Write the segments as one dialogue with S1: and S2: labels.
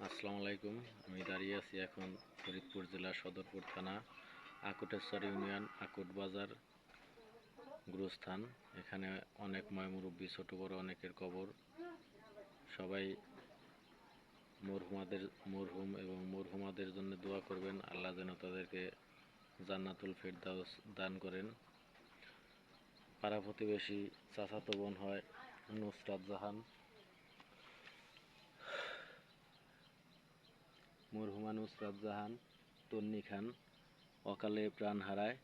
S1: আসসালামু আলাইকুম। আমি দাঁড়িয়ে আছি এখন ফরিদপুর জেলার সদরপুর থানা, আকুটেশ্বর ইউনিয়ন, আকুট বাজার গুরুস্থান। এখানে অনেক ময়মুরব্বী ছোট বড় অনেকের কবর। সবাই মরহুমাদের, মরহুম এবং মরহুমাদের জন্য দোয়া করবেন। আল্লাহ যেন তাদেরকে জান্নাতুল ফেরদাউস দান করেন। পাড়া প্রতিবেশী চাচাতো বোন হয় নুসরাত জাহান। মরহুমা নুসরাত জাহান, তন্নি খান অকালে প্রাণ হারায়।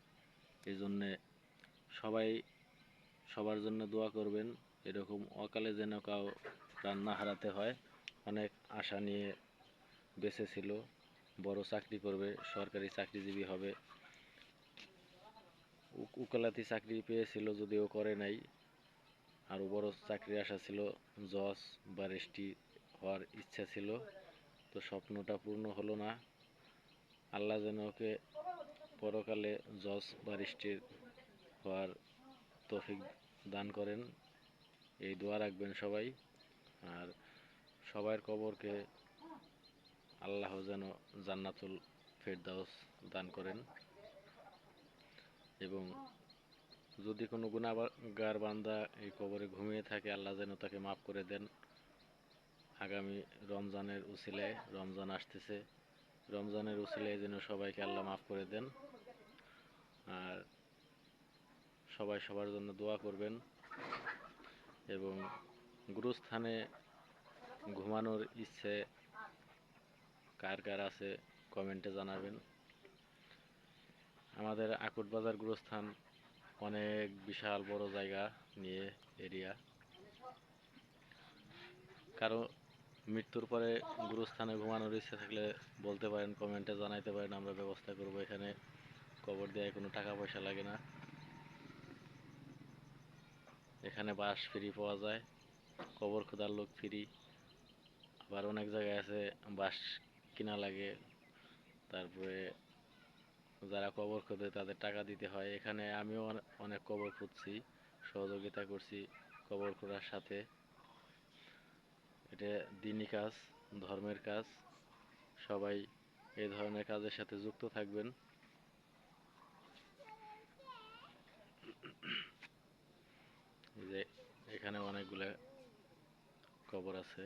S1: এই জন্যে সবাই সবার জন্য দোয়া করবেন। এরকম অকালে যেন কাউ প্রাণ না হারাতে হয়। অনেক আশা নিয়ে বেঁচে ছিল বড় চাকরি করবে, সরকারি চাকরিজীবী হবে। উক- উকালাতি চাকরি পেয়েছিল, যদিও করে নাই। আরও বড় চাকরি আশা ছিল, জজ ব্যারিস্ট্রি হওয়ার ইচ্ছা ছিল। তো স্বপ্নটা পূর্ণ হলো না। আল্লাহ যেন ওকে পরকালে জজ ব্যারিস্ট্রির হওয়ার তৌফিক দান করেন। এই দোয়া রাখবেন সবাই। আর সবার কবরকে আল্লাহ যেন জান্নাতুল ফেরদাউস দান করেন। এবং যদি কোনো গুণাগার বান্দা এই কবরে ঘুমিয়ে থাকে, আল্লাহ যেন তাকে মাফ করে দেন। আগামী রমজানের উসিলায় রমজান আসতেছে। রমজানের উসিলায় যেন সবাইকে আল্লাহ মাফ করে দেন। আর সবাই সবার জন্য দোয়া করবেন এবং গুরুস্থানে ঘুমানোর ইচ্ছে কার কার আছে কমেন্টে জানাবেন। আমাদের আকুট বাজার গুরুস্থান অনেক বিশাল বড় জায়গা নিয়ে এরিয়া। কারও মৃত্যুর পরে গুরুস্থানে ঘুমানোর ইচ্ছে থাকলে বলতে পারেন, কমেন্টে জানাইতে পারেন, আমরা ব্যবস্থা করব এখানে। কবর দেওয়ায় কোনো টাকা পয়সা লাগে না। এখানে বাস ফ্রি পাওয়া যায়। কবর খোদার লোক ফ্রি আবার অনেক জায়গায় আছে, বাস কিনা লাগে। তারপরে যারা কবর খোঁদে, তাদের টাকা দিতে হয়। এখানে আমিও অনেক কবর খুঁজছি, সহযোগিতা করছি কবর খোঁড়ার সাথে। এটা দিনই কাজ, ধর্মের কাজ। সবাই এই ধরনের কাজের সাথে যুক্ত থাকবেন। যে এখানে অনেকগুলো কবর আছে।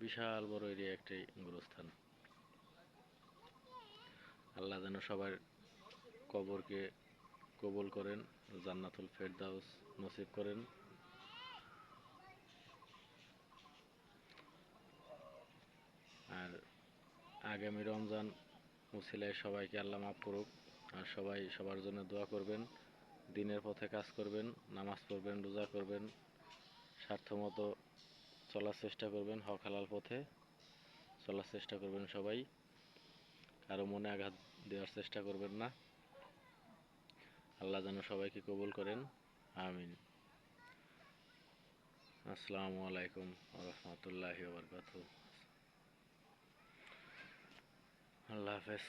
S1: বিশাল বড় এরিয়া একটি গুরুস্থান। আল্লাহ যেন সবার কবরকে কবুল করেন, জান্নাতুল ফেরদাউস নসিব করেন আর আগামী রমজান মুসিলায় সবাইকে আল্লাহ মাফ করুক, আর সবাই সবার জন্য দোয়া করবেন, দিনের পথে কাজ করবেন, নামাজ পড়বেন, রোজা করবেন, স্বার্থমতো চলার চেষ্টা করবেন, হক হালাল পথে চলার চেষ্টা করবেন সবাই। কারও মনে আঘাত দেওয়ার চেষ্টা করবেন না। আল্লাহ যেন সবাইকে কবুল করেন। আমিন। আসসালামু আলাইকুম রহমতুল্লাহি বারকাতু আল্লাহ হাফেজ